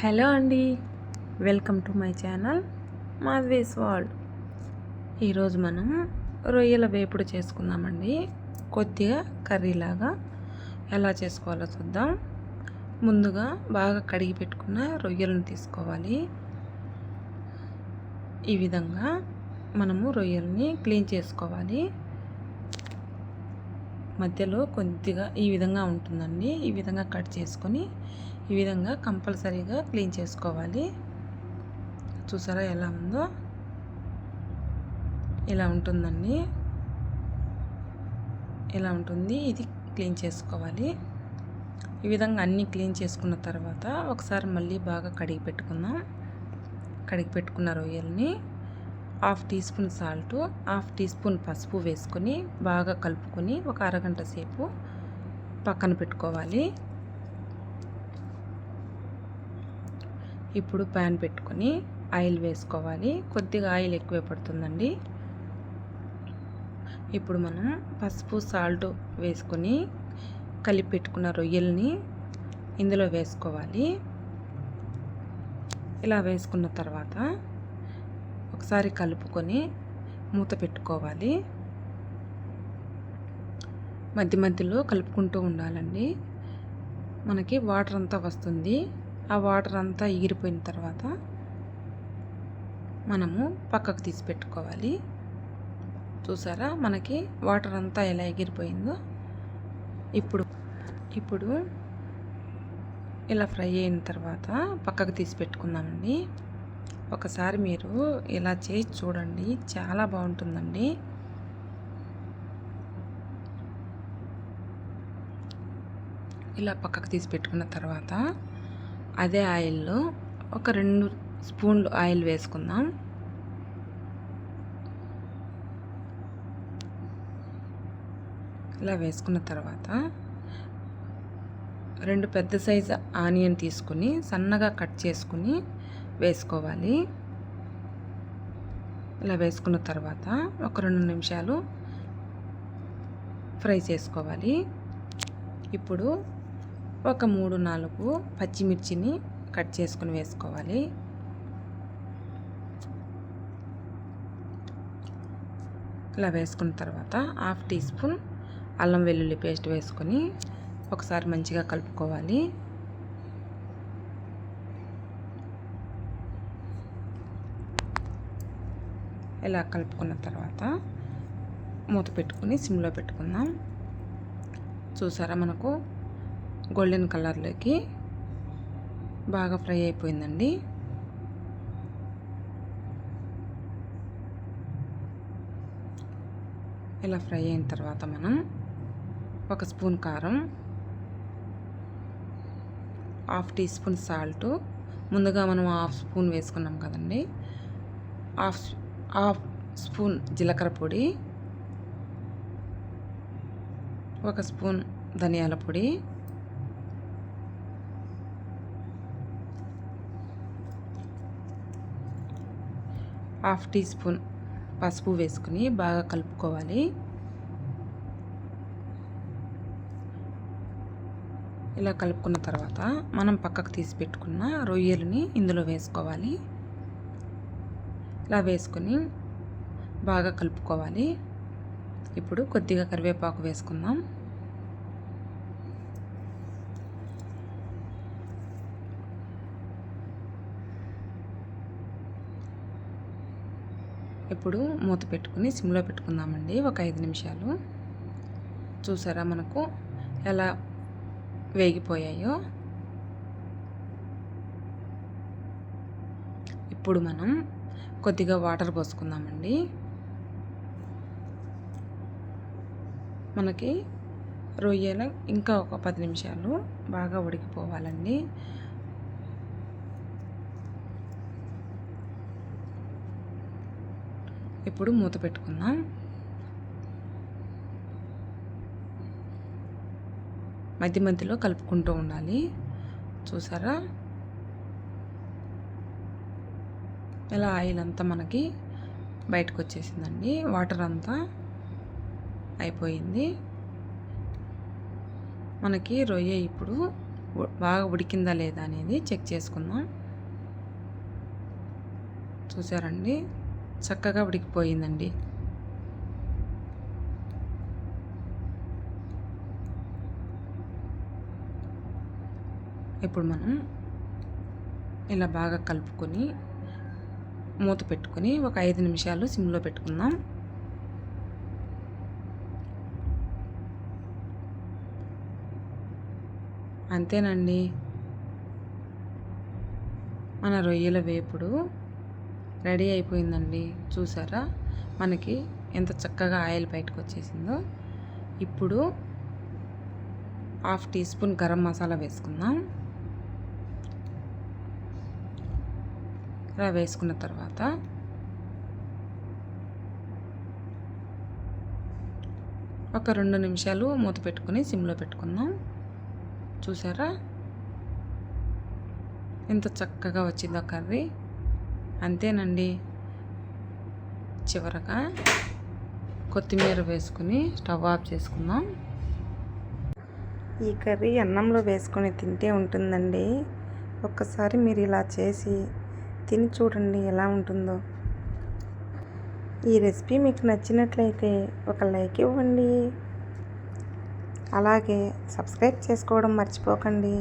Hello అండి welcome to my channel Madhavi's world. ఈరోజు మనం రొయ్యల వేపుడు చేసుకుందామండి. కొద్దిగా కర్రీలాగా ఎలా చేసుకోవాలో చూద్దాం. ముందుగా బాగా కడిగి పెట్టుకున్న రొయ్యలను తీసుకోవాలి. ఈ విధంగా మనము రొయ్యల్ని క్లీన్ చేసుకోవాలి. మధ్యలో కొద్దిగా ఈ విధంగా ఉంటుందండి. ఈ విధంగా కట్ చేసుకొని ఈ విధంగా కంపల్సరీగా క్లీన్ చేసుకోవాలి. చూసారా ఎలా ఉందో? ఇలా ఉంటుందండి. ఇలా ఉంటుంది. ఇది క్లీన్ చేసుకోవాలి. ఈ విధంగా అన్నీ క్లీన్ చేసుకున్న తర్వాత ఒకసారి మళ్ళీ బాగా కడిగి పెట్టుకుందాం. కడిగి పెట్టుకున్న రొయ్యల్ని half teaspoon salt half teaspoon పసుపు వేసుకొని బాగా కలుపుకొని ఒక అరగంట సేపు పక్కన పెట్టుకోవాలి. ఇప్పుడు ప్యాన్ పెట్టుకొని ఆయిల్ వేసుకోవాలి. కొద్దిగా ఆయిల్ ఎక్కువే పడుతుందండి. ఇప్పుడు మనం పసుపు సాల్ట్ వేసుకొని కలిపి పెట్టుకున్న రొయ్యల్ని ఇందులో వేసుకోవాలి. ఇలా వేసుకున్న తర్వాత ఒకసారి కలుపుకొని మూత పెట్టుకోవాలి. మధ్య మధ్యలో కలుపుకుంటూ ఉండాలండి. మనకి వాటర్ అంతా వస్తుంది. ఆ వాటర్ అంతా ఎగిరిపోయిన తర్వాత మనము పక్కకు తీసి పెట్టుకోవాలి. చూసారా? మనకి వాటర్ అంతా ఎలా ఎగిరిపోయిందో. ఇప్పుడు ఇప్పుడు ఇలా ఫ్రై అయిన తర్వాత పక్కకు తీసి పెట్టుకుందామండి. ఒకసారి మీరు ఇలా చేసి చూడండి. చాలా బాగుంటుందండి. ఇలా పక్కకు తీసి పెట్టుకున్న తర్వాత అదే ఆయిల్లో ఒక రెండు స్పూన్లు ఆయిల్ వేసుకుందాం. ఇలా వేసుకున్న తర్వాత రెండు పెద్ద సైజు ఆనియన్ తీసుకుని సన్నగా కట్ చేసుకుని వేసుకోవాలి. ఇలా వేసుకున్న తర్వాత ఒక రెండు నిమిషాలు ఫ్రై చేసుకోవాలి. ఇప్పుడు ఒక మూడు నాలుగు పచ్చిమిర్చిని కట్ చేసుకుని వేసుకోవాలి. ఇలా వేసుకున్న తర్వాత హాఫ్ టీ స్పూన్ అల్లం వెల్లుల్లి పేస్ట్ వేసుకొని ఒకసారి మంచిగా కలుపుకోవాలి. ఇలా కలుపుకున్న తర్వాత మూత పెట్టుకుని సిమ్లో పెట్టుకుందాం. చూసారా మనకు గోల్డెన్ కలర్లోకి బాగా ఫ్రై అయిపోయిందండి. ఇలా ఫ్రై అయిన తర్వాత మనం ఒక స్పూన్ కారం హాఫ్ టీ స్పూన్ సాల్ట్. ముందుగా మనం హాఫ్ స్పూన్ వేసుకున్నాం కదండి. హాఫ్ హాఫ్ స్పూన్ జీలకర్ర పొడి ఒక స్పూన్ ధనియాల పొడి హాఫ్ టీ స్పూన్ పసుపు వేసుకుని బాగా కలుపుకోవాలి. ఇలా కలుపుకున్న తర్వాత మనం పక్కకు తీసి పెట్టుకున్న రొయ్యలని ఇందులో వేసుకోవాలి. ఇలా వేసుకొని బాగా కలుపుకోవాలి. ఇప్పుడు కొద్దిగా కరివేపాకు వేసుకుందాం. ఇప్పుడు మూత పెట్టుకుని సిమ్లో పెట్టుకుందామండి ఒక ఐదు నిమిషాలు. చూసారా మనకు ఎలా వేగిపోయాయో? ఇప్పుడు మనం కొద్దిగా వాటర్ పోసుకుందామండి. మనకి రొయ్యలు ఇంకా ఒక పది నిమిషాలు బాగా ఉడికిపోవాలండి. ఇప్పుడు మూత పెట్టుకుందాం. మధ్య మధ్యలో కలుపుకుంటూ ఉండాలి. చూసారా? ఇలా ఆయిల్ అంతా మనకి బయటకు వచ్చేసిందండి. వాటర్ అంతా అయిపోయింది. మనకి రొయ్య ఇప్పుడు బాగా ఉడికిందా లేదా అనేది చెక్ చేసుకుందాం. చూసారండి? చక్కగా ఉడికిపోయిందండి ఇప్పుడు మనం ఇలా బాగా కలుపుకొని మూత పెట్టుకొని ఒక ఐదు నిమిషాలు సిమ్లో పెట్టుకుందాం. అంతేనండి. మన రొయ్యల వేపుడు రెడీ అయిపోయిందండి. చూసారా? మనకి ఎంత చక్కగా ఆయిల్ బయటకు వచ్చేసిందో ఇప్పుడు half teaspoon garam masala వేసుకుందాం. ఇలా వేసుకున్న తర్వాత ఒక రెండు నిమిషాలు మూత పెట్టుకుని సిమ్లో పెట్టుకుందాం. చూసారా? ఎంత చక్కగా వచ్చిందో కర్రీ. అంతేనండి. చివరగా కొత్తిమీర వేసుకుని స్టవ్ ఆఫ్ చేసుకుందాం. ఈ కర్రీ అన్నంలో వేసుకొని తింటే ఉంటుందండి. ఒక్కసారి మీరు ఇలా చేసి తిని చూడండి ఎలా ఉంటుందో. ఈ రెసిపీ మీకు నచ్చినట్లయితే ఒక లైక్ ఇవ్వండి. అలాగే సబ్స్క్రైబ్ చేసుకోవడం మర్చిపోకండి.